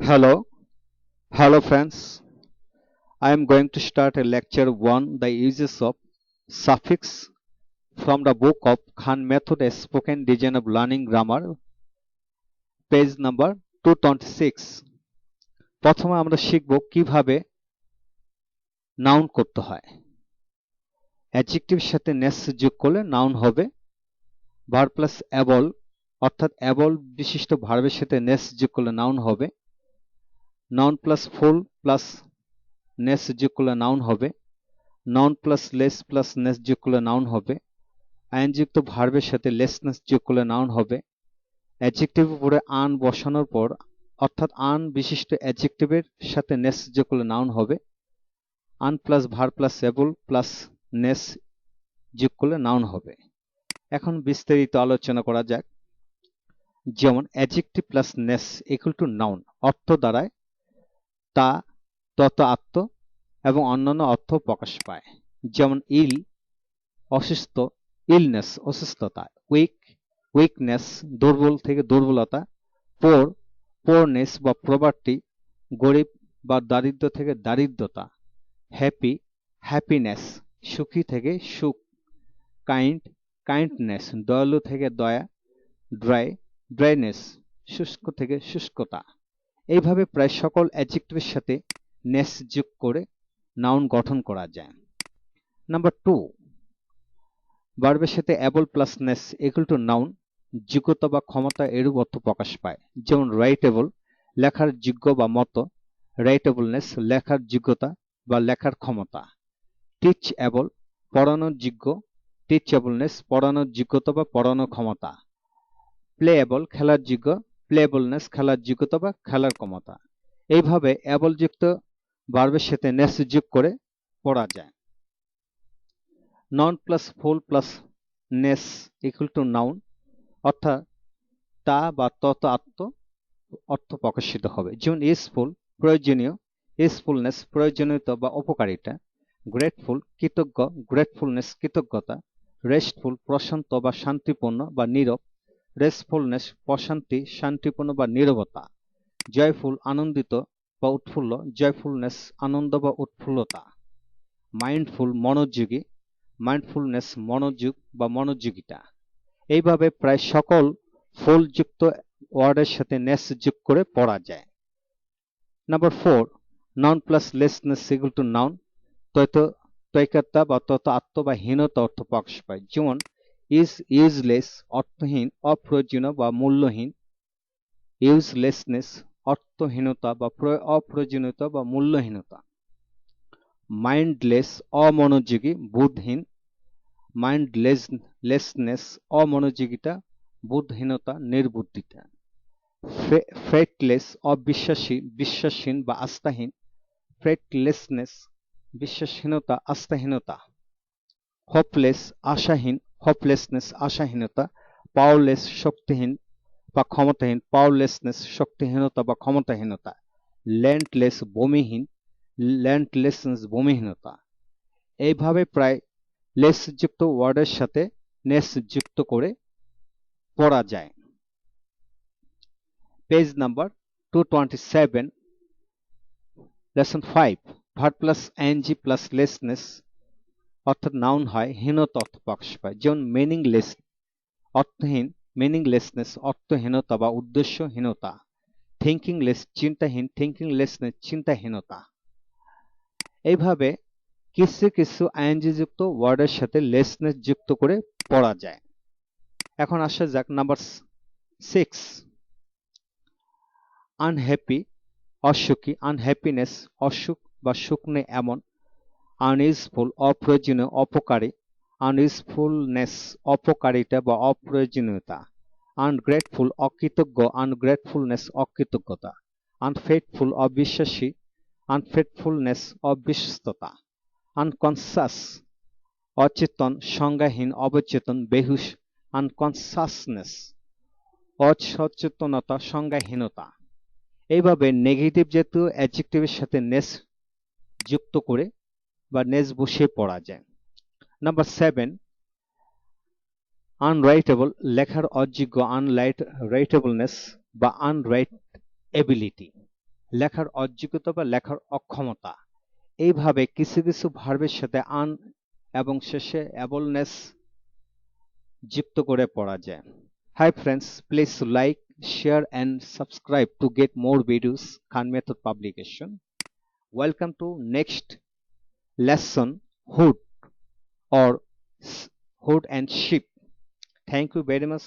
Hello, hello friends. I am going to start a lecture 1 The Uses of Suffix from the book of Khan Method a Spoken Design of Learning Grammar two twenty six প্রথমে আমরা শিখব কীভাবে noun করতে হয় অ্যাডজেক্টিভের সাথে নেস যোগ করলে noun হবে ভার প্লাস অ্যাবল অর্থাৎ অ্যাবল বিশিষ্ট ভার্বের সাথে নেস যোগ করলে নাউন হবে noun plus ful plus ness করলে নাউন হবে। Noun plus less plus ness করলে নাউন হবে। আইনযুক্ত ভার্বের সাথে লেসনেস যোগ করলে নাউন হবে। অ্যাডজেক্টিভ উপরে আন বসানোর পর, অর্থাৎ আন বিশিষ্ট অ্যাডজেক্টিভের সাথে নেস যোগ নাউন হবে। Un plus verb plus able plus ness যোগ করলে নাউন হবে। এখন বিস্তারিত আলোচনা করা যাক। যেমন adjective plus ness equal to noun অর্থ দ্বারায় তা তত আত্ম এবং অন্যান্য অর্থ প্রকাশ পায়। যেমন ইল, অসুস্থ, ইলনেস, অসুস্থতা, উইক, উইকনেস, দুর্বল থেকে দুর্বলতা, পোর, পোরনেস বা প্রবার্টি, গরিব বা দারিদ্র থেকে দারিদ্রতা, হ্যাপি, হ্যাপিনেস, সুখী থেকে সুখ, কাইন্ড, কাইন্ডনেস, দয়ালু থেকে দয়া, ড্রাই, ড্রাইনেস, শুষ্ক থেকে শুষ্কতা। এইভাবে প্রায় সকল অ্যাডজেক্টিভের সাথে নেস যোগ করে নাউন গঠন করা যায়। নাম্বার টু বার্বের সাথে able plus ness equal to noun যোগ্যতা বা ক্ষমতা এরূপ অর্থ প্রকাশ পায়। যেমন রাইটেবল লেখার যোগ্য বা মতো রাইটেবলনেস লেখার যোগ্যতা বা লেখার ক্ষমতা। টিচ অ্যাবল পড়ানোর যোগ্য টিচেবলনেস পড়ানোর যোগ্যতা বা পড়ানোর ক্ষমতা। প্লেএবল খেলার যোগ্য প্লেবলনেস খেলার যোগ্যতা বা খেলার ক্ষমতা। এইভাবে অ্যাবলযুক্ত বার্বের সাথে নেস যোগ করে পড়া যায়। Noun plus ful plus ness equal to noun অর্থাৎ তা বা তত আত্ম অর্থ প্রকাশিত হবে। যেমন ইসফুল প্রয়োজনীয় ইসফুলনেস প্রয়োজনীয়তা বা উপকারিতা গ্রেটফুল কৃতজ্ঞ গ্রেটফুলনেস কৃতজ্ঞতা রেস্টফুল প্রশান্ত বা শান্তিপূর্ণ বা নীরব রেস্টফুলনেস প্রশান্তি, শান্তিপূর্ণ বা নীরবতা, জয়ফুল, আনন্দিত বা উৎফুল্ল, জয়ফুলনেস, আনন্দ বা উৎফুল্লতা, মাইন্ডফুল, মনোযোগী, মাইন্ডফুলনেস, মনোযোগ বা মনোযোগিতা। এইভাবে প্রায় সকল ফুলযুক্ত ওয়ার্ডের সাথে নেস যোগ করে পড়া যায়। Number four, noun plus lessness equal to noun, তত তৈকতা বা তত আত্ম বা হীনতা অর্থ প্রকাশ পায়। যেমন ইজ ইউজলেস অর্থহীন, অপ্রয়োজনীয় বা মূল্যহীন। ইউজলেসনেস অর্থহীনতা বা অপ্রয়োজনীয়তা বা মূল্যহীনতা। মাইন্ডলেস অমনোযোগী, বুধহীন। মাইন্ডলেসনেস অমনোযোগিতা, বুধহীনতা, নির্বুদ্ধিতা। ফেটলেস অবিশ্বাসী, বিশ্বাসহীন বা আস্থাহীন। ফেটলেসনেস বিশ্বাসহীনতা, আস্থাহীনতা। হোপলেস আশাহীন হোপলেসনেস আশাহীনতা পাওয়ারলেস শক্তিহীন বা ক্ষমতাহীন পাওয়ারলেসনেস শক্তিহীনতা বা ক্ষমতাহীনতা ল্যান্ডলেস বমিহীন ল্যান্ডলেসনেস বমিহীনতা এইভাবে প্রায় লেসযুক্ত ওয়ার্ডের সাথে নেস যুক্ত করে পড়া যায়। Page number two twenty seven lesson five verb plus ing plus lessness অর্থাৎ নাউন হয় হীনতা অর্থ প্রকাশ পায় যেমন মিনিংলেস অর্থহীন মিনিংলেসনেস অর্থহীনতা বা উদ্দেশ্যহীনতা থিঙ্কিংলেস চিন্তাহীন থিঙ্কিংলেসনেস চিন্তাহীনতা। এইভাবে কিছু কিছু আইএনজি যুক্ত ওয়ার্ডের সাথে লেসনেস যুক্ত করে পড়া যায়। এখন আসা যাক নাম্বার সিক্স আনহ্যাপি অসুখী আনহ্যাপিনেস অসুখ বা সুখ নেই এমন আনইউজফুল অপ্রয়োজনীয়, অপকারী আনইউজফুলনেস অপকারিতা বা অপ্রয়োজনীয়তা আনগ্রেটফুল অকৃতজ্ঞ আনগ্রেটফুলনেস অকৃতজ্ঞতা আনফেটফুল অবিশ্বাসী আনফেটফুলনেস অবিশ্বস্ততা আনকনসাস অচেতন, সংজ্ঞাহীন, অবচেতন, বেহুশ আনকনসাসনেস অসচেতনতা, সংজ্ঞাহীনতা। এইভাবে নেগেটিভ জাতীয় অ্যাডজেক্টিভের সাথে নেস যুক্ত করে বা নেস বসিয়ে পড়া যায়। নাম্বার সেভেন আনরাইটেবল লেখার অযোগ্য আনলাইট রাইটেবলনেস বা আনরাইট এবিলিটি লেখার অযোগ্যতা বা লেখার অক্ষমতা। এইভাবে কিছু কিছু ভার্বের সাথে আন এবং শেষে অ্যাবলনেস যুক্ত করে পড়া যায়। Hi friends please like share and subscribe to get more videos Khan method publication Welcome to next lesson hood or hood and ship. Thank you very much.